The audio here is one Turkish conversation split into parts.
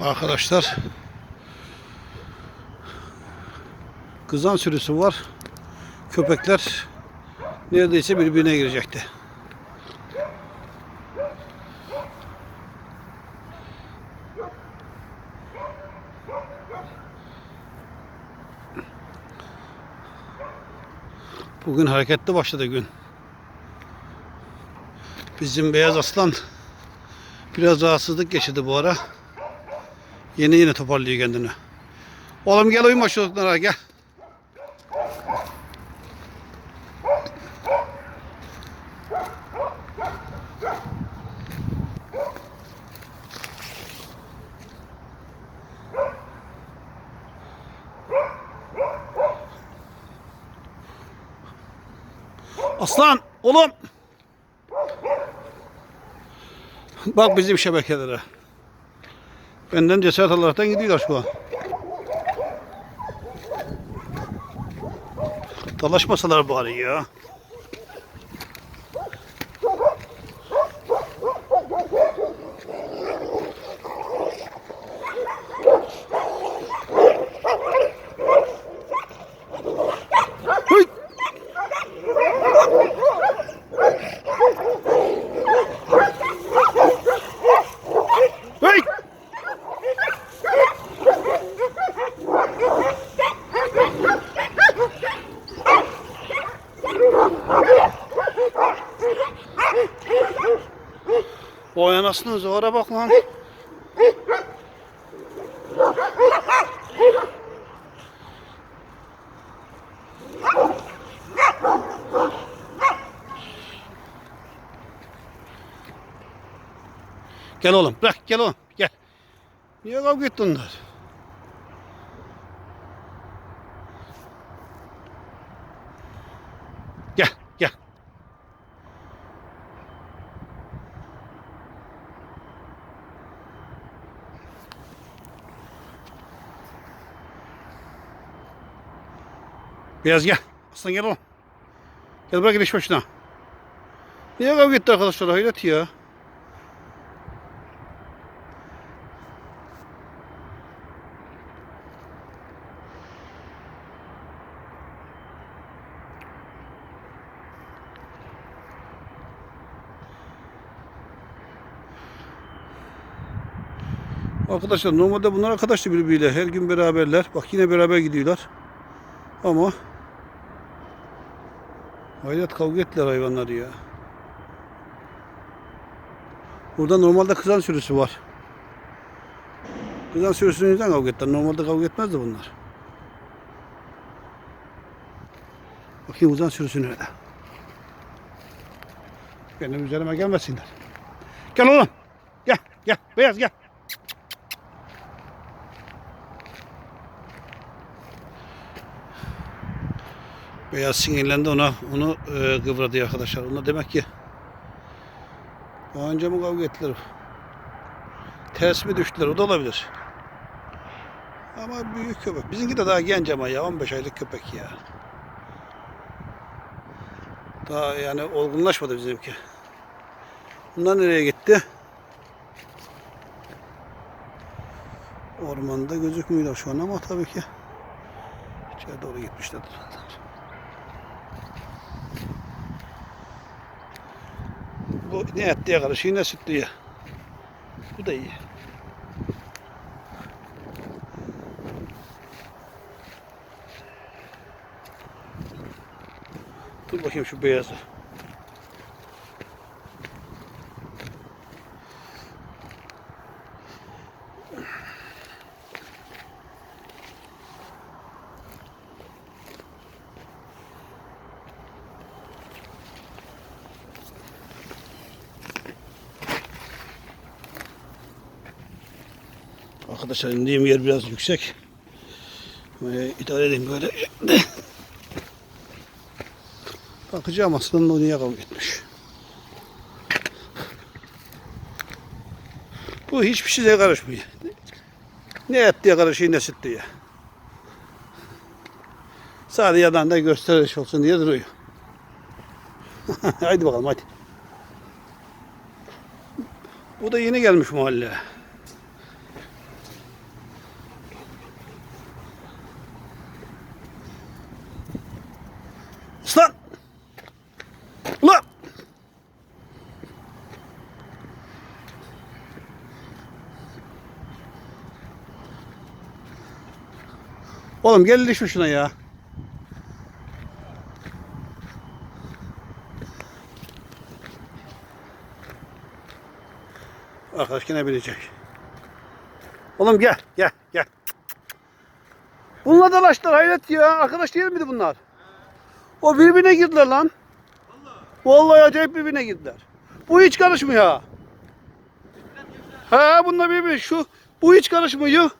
Arkadaşlar kızan sürüsü var. Köpekler neredeyse birbirine girecekti. Bugün hareketli başladı gün. Bizim beyaz aslan biraz rahatsızlık geçirdi bu ara. Yeni yeni toparlıyor kendini. Oğlum gel uyuma çocuklara gel. Aslan oğlum. Bak bizim şebekelere. Benden cesaret alaraktan gidiyorlar şu an. Dalaşmasalar bari ya. Anasını zora bak lan. Gel oğlum bırak gel oğlum gel. Niye kavga ettin onlar? Gel gel. Beyaz gel. Aslan gel oğlum. Gel bırak iş başına. Niye kavga etti arkadaşlar? Hayret ya. Arkadaşlar normalde bunlar arkadaşlar birbiriyle. Her gün beraberler. Bak yine beraber gidiyorlar. Ama hayret kavga ettiler hayvanlar ya. Burada normalde kızan sürüsü var. Kızan sürüsünün yüzünden kavga ettiler. Normalde kavga etmezdi bunlar. Bakayım kızan sürüsü nerede? Benim üzerime gelmesinler. Gel oğlum. Gel, gel. Beyaz gel. Beyaz sinirlendi ona, onu e, kıvradı arkadaşlar. Ona demek ki daha önce mi kavga ettiler? Ters mi düştüler? O da olabilir. Ama büyük köpek. Bizimki de daha genç ama ya. 15 aylık köpek ya. Daha yani olgunlaşmadı bizimki. Bunlar nereye gitti? Ormanda gözükmüyorlar şu an ama tabii ki içeri doğru gitmişlerdir. Bu ne etliye karışıyor ne sütlüye. Bu da iyi. Dur bakayım şu beyazı. Arkadaşlar indiğim yer biraz yüksek. Ee, idare edeyim böyle. Bakacağım aslında o niye kavga etmiş. Bu hiçbir şeye karışmıyor. Ne et diye karışıyor ne süt diye. Sadece yadan da gösteriş olsun diye duruyor. haydi bakalım hadi. Bu da yeni gelmiş mahalleye. Aslan! Ulan! Oğlum gel düşme şuna ya. Arkadaş yine binecek. Oğlum gel gel gel. Bunlar da laştılar hayret ya. Arkadaş değil miydi bunlar? O birbirine girdiler lan. Vallahi acayip birbirine girdiler. Bu hiç karışmıyor. He bunlar birbirine şu bu hiç karışmıyor.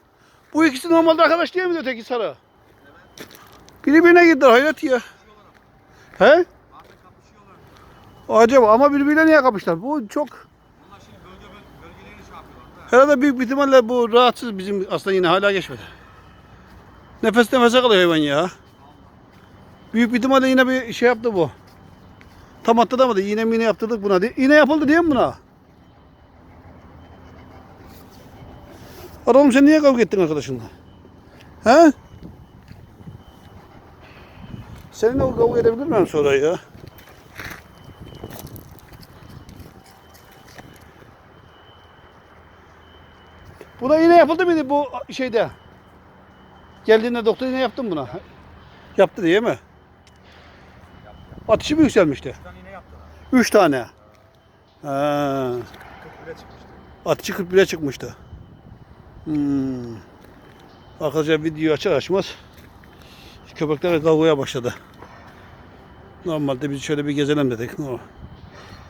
Bu ikisi normalde arkadaş değil mi öteki sarı? Birbirine girdiler hayret ya. He? Acaba ama birbirine niye kapıştılar? Bu çok şey herhalde büyük bir ihtimalle bu rahatsız bizim aslında yine hala geçmedi. Nefes nefese kalıyor hayvan ya. Büyük bir ihtimalle yine bir şey yaptı bu. Tam atlatamadı. Yine mi yine yaptırdık buna. İğne yapıldı diye mi buna? Ara oğlum sen niye kavga ettin arkadaşınla? He? Seninle o kavga edebilir miyim sonra ya? Buna iğne yapıldı mıydı bu şeyde? Geldiğinde doktor iğne yaptın buna. Yaptı değil mi? Atışı mı yükselmişti? Üç tane. Ha. 40 bile çıkmıştı. Atışı 41'e çıkmıştı. Hmm. Arkadaşlar video açar açmaz köpekler kavgaya başladı. Normalde biz şöyle bir gezelim dedik.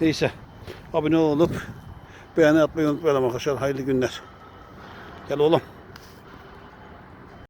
Neyse. Abone olup beğeni atmayı unutmayalım arkadaşlar. Hayırlı günler. Gel oğlum.